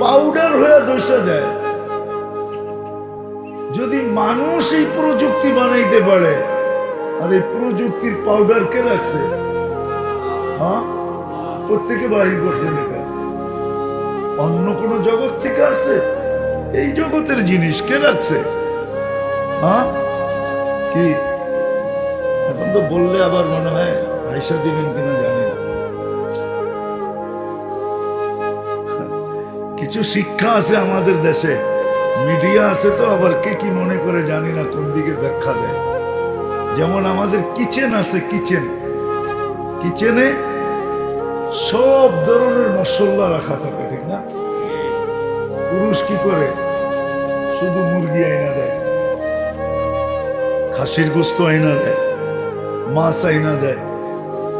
Powder হয়ে দেয়। যদি মানুষ এই প্রযুক্তি বানাইতে পারে, আর এই প্রযুক্তির পাউডার কে রাখছে? হ্যাঁ? কোথেকে বাহির করছে এটা? অন্য কোন জগৎ থেকে আসছে? এই জগতের জিনিস কে রাখছে? হ্যাঁ? কি? এখন তো বললে আবার মনে হয় পয়সা দিবেন কিনা জানি না। কিছু শিক্ষা আছে আমাদের দেশে। মিডিয়া আছে তো, আবার কে কি মনে করে জানি না কোন দিকে ব্যাখ্যা দেয়। যেমন আমাদের কিচেন আছে, কিচেন। কিচেনে সব ধরনের মশলা রাখা থাকে, ঠিক না? পুরুষ কি করে? শুধু মুরগি আইনা দেয়। খাসির গোস্ত আইনা দেয়। মাছ আইনা দেয়।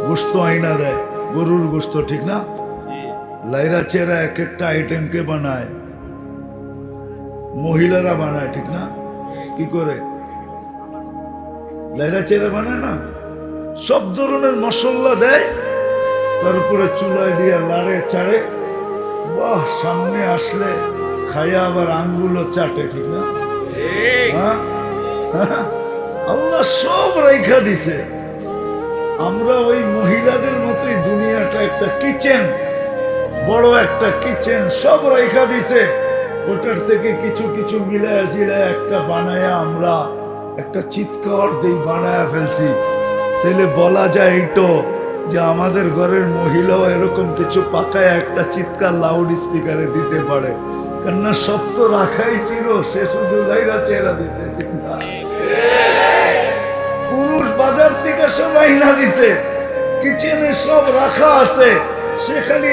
গোস্ত আইনা দেয়। গরুর গোস্ত ঠিক না? লাইরা চেরা এক একটা আইটেমকে বানায়। মহিলারা বানায় ঠিক না? কি করে? লাইরা চেরা বানায় না? সব ধরনের মশলা দেয় তারপরে চুলায় দিয়ে লাড়ে চাড়ে। বাহ সামনে আসলে খাইয়া আবার আঙ্গুলো চাটে ঠিক না? হ্যাঁ? আল্লাহ সব রেখা দিছে। আমরা ওই মহিলাদের মতোই দুনিয়াটা একটা কিচেন বড় একটা কিচেন সব রেখা দিছে। ওটার থেকে কিছু কিছু মিলে আসিলে একটা বানায়া আমরা একটা চিৎকার দিই বানায়া ফেলছি। তাহলে বলা যায় এইটো যে আমাদের ঘরের মহিলাও এরকম কিছু পাকায় একটা চিৎকার লাউড স্পিকারে দিতে পারে। কেননা সব তো রাখাই ছিল, সে শুধু লাইরা চেহারা দিছে? পুরুষ বাজার থেকে সবাই না দিছে। কিচেনে সব রাখা আছে। সে খালি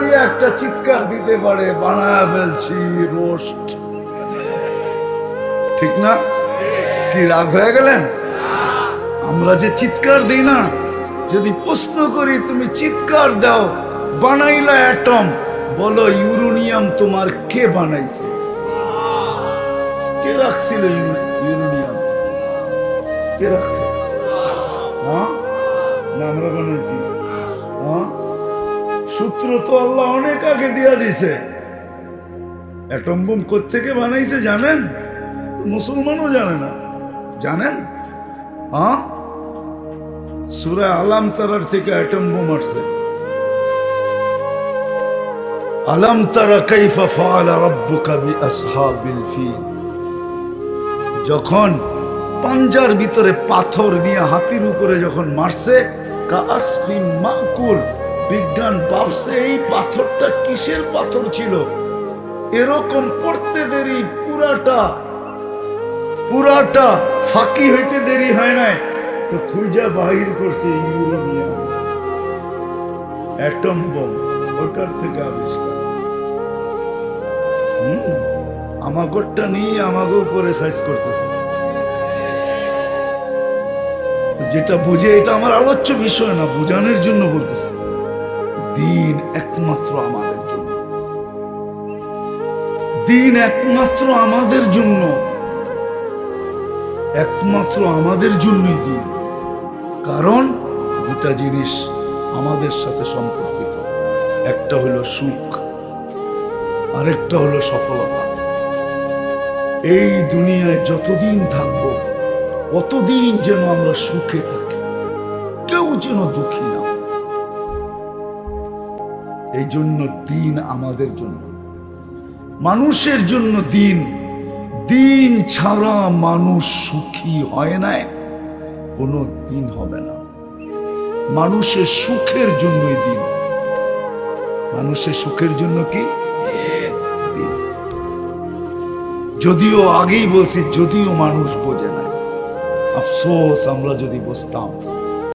দিয়ে একটা চিৎকার দিতে পারে, বানায় ফেলছি রোস্ট। ঠিক না? কি রাগ হয়ে গেলেন? আমরা যে চিৎকার দিই না, যদি প্রশ্ন করি, তুমি চিৎকার দাও, বানাইলা অ্যাটম? বলো, ইউরোনিয়াম তোমার কে বানাইছে? কে রাখছিল ইউ- ইউরেনিয়াম? হ্যাঁ সূত্র তো আল্লাহ অনেক আগে দিয়া দিছে। অ্যাটম বোম কোথেকে বানাইছে জানেন? মুসলমানও জানে না। জানেন? হ্যাঁ সুরা আলাম তারার থেকে অ্যাটম বোম আসছে। আলাম তারা কাইফা ফাআলা রাব্বুকা বিআসহাবিল যখন পাঞ্জার ভিতরে পাথর নিয়ে হাতির উপরে যখন মারছে বিজ্ঞান ভাবছে, এই পাথরটা কিসের পাথর ছিল? এরকম পড়তে দেরি পুরাটা পুরাটা ফাঁকি হইতে দেরি হয় নাই। তো খুঁজা বাহির করছে অ্যাটম বোম ওটার থেকে আবিষ্কার। আমাগরটা নিয়ে আমাকে উপরে সাইজ করতেছে। যেটা বুঝে, এটা আমার আলোচ্য বিষয় না, বোঝানোর জন্য বলতেছি। দিন একমাত্র আমাদের জন্য। দিন একমাত্র আমাদের জন্য। একমাত্র আমাদের জন্যই দিন। কারণ দুটা জিনিস আমাদের সাথে সম্পর্কিত। একটা হলো সুখ, আরেকটা হলো সফলতা। এই দুনিয়ায় যতদিন থাকব অতদিন যেন আমরা সুখে থাকি। কেউ যেন দুঃখী না এই জন্য দিন আমাদের জন্য। মানুষের জন্য দিন। দিন ছাড়া মানুষ সুখী হয় না কোনো দিন হবে না। মানুষের সুখের জন্যই দিন। মানুষের সুখের জন্য কি? যদিও আগেই বলছি, যদিও মানুষ বোঝে না। আফসোস আমরা যদি বুঝতাম